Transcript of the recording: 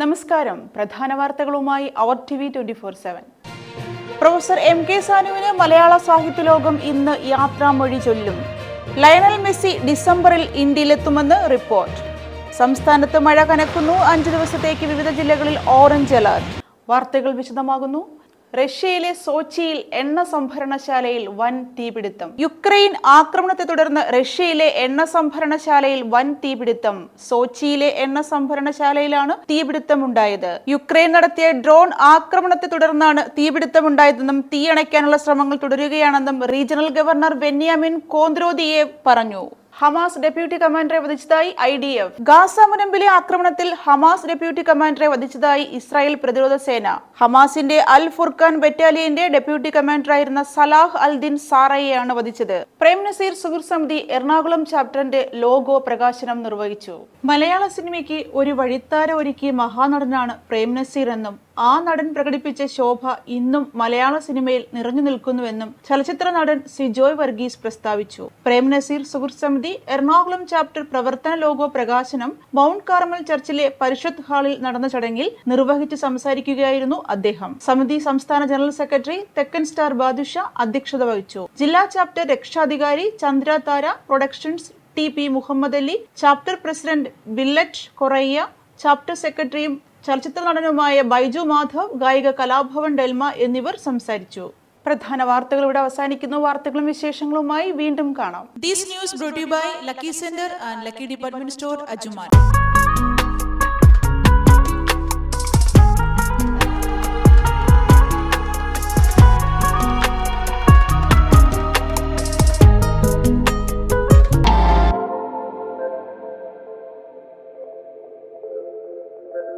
നമസ്കാരം. പ്രധാന വാർത്തകളുമായി our T V twenty four seven. Professor M K സാനുവിന് മലയാള സാഹിത്യ ലോകം ഇന്ന് യാത്രാമൊഴി ചൊല്ലും. ലയണൽ മെസ്സി ഡിസംബറിൽ ഇന്ത്യയിലെത്തുമെന്ന് റിപ്പോർട്ട്. സംസ്ഥാനത്ത് മഴ കനക്കുന്നു. അഞ്ചു ദിവസത്തേക്ക് വിവിധ ജില്ലകളിൽ ഓറഞ്ച് അലർട്ട്. വാർത്തകൾ വിശദമാകുന്നു. റഷ്യയിലെ സോച്ചിയിൽ എണ്ണ സംഭരണശാലയിൽ വൻ തീപിടുത്തം. യുക്രൈൻ ആക്രമണത്തെ തുടർന്ന് റഷ്യയിലെ എണ്ണ സംഭരണശാലയിൽ വൻ തീപിടുത്തം. സോച്ചിയിലെ എണ്ണ സംഭരണശാലയിലാണ് തീപിടുത്തമുണ്ടായത്. യുക്രൈൻ നടത്തിയ ഡ്രോൺ ആക്രമണത്തെ തുടർന്നാണ് തീപിടുത്തമുണ്ടായതെന്നും തീയണയ്ക്കാനുള്ള ശ്രമങ്ങൾ തുടരുകയാണെന്നും റീജിയണൽ ഗവർണർ ബെന്യാമിൻ കോന്ദ്രോദിയെ പറഞ്ഞു. ഹമാസ് ഡെപ്യൂട്ടി കമാൻഡറെ വധിച്ചതായി ഐ ഡി എഫ്. ഗാസ മുനമ്പിലെ ആക്രമണത്തിൽ ഹമാസ് ഡെപ്യൂട്ടി കമാൻഡറെ വധിച്ചതായി ഇസ്രായേൽ പ്രതിരോധ സേന. ഹമാസിന്റെ അൽ ഫുർഖാൻ ബറ്റാലിയന്റെ ഡെപ്യൂട്ടി കമാൻഡറായിരുന്ന സലാഹ് അൽ ദിൻ സാറയെയാണ് വധിച്ചത്. പ്രേം നസീർ സുഹൃത്ത് സമിതി എറണാകുളം ചാപ്റ്ററിന്റെ ലോഗോ പ്രകാശനം നിർവഹിച്ചു. മലയാള സിനിമയ്ക്ക് ഒരു വഴിത്താര ഒരുക്കിയ മഹാനടനാണ് പ്രേം നസീർ എന്നും ആ നടൻ പ്രകടിപ്പിച്ച ശോഭ ഇന്നും മലയാള സിനിമയിൽ നിറഞ്ഞു നിൽക്കുന്നുവെന്നും ചലച്ചിത്ര നടൻ സിജോയ് വർഗീസ് പ്രസ്താവിച്ചു. പ്രേം നസീർ സുഹൃത്ത് സമിതി എറണാകുളം ചാപ്റ്റർ പ്രവർത്തന ലോഗോ പ്രകാശനം മൗണ്ട് കാർമൽ ചർച്ചിലെ പരിഷത്ത് ഹാളിൽ നടന്ന ചടങ്ങിൽ നിർവഹിച്ച് സംസാരിക്കുകയായിരുന്നു അദ്ദേഹം. സമിതി സംസ്ഥാന general secretary Thekkan star Badusha അധ്യക്ഷത വഹിച്ചു. ജില്ലാ ചാപ്റ്റർ രക്ഷാധികാരി Chandra Thara productions T P Muhammad Ali chapter president Billet Correya chapter സെക്രട്ടറിയും ചലച്ചിത്ര നടനുമായ ബൈജു മാധവ് ഗായിക കലാഭവൻ ഡെൽമ എന്നിവർ സംസാരിച്ചു. പ്രധാന വാർത്തകൾ ഇവിടെ അവസാനിക്കുന്നു. വാർത്തകളും വിശേഷങ്ങളുമായി വീണ്ടും കാണാം. News brought by lucky centre and lucky department store Ajuman.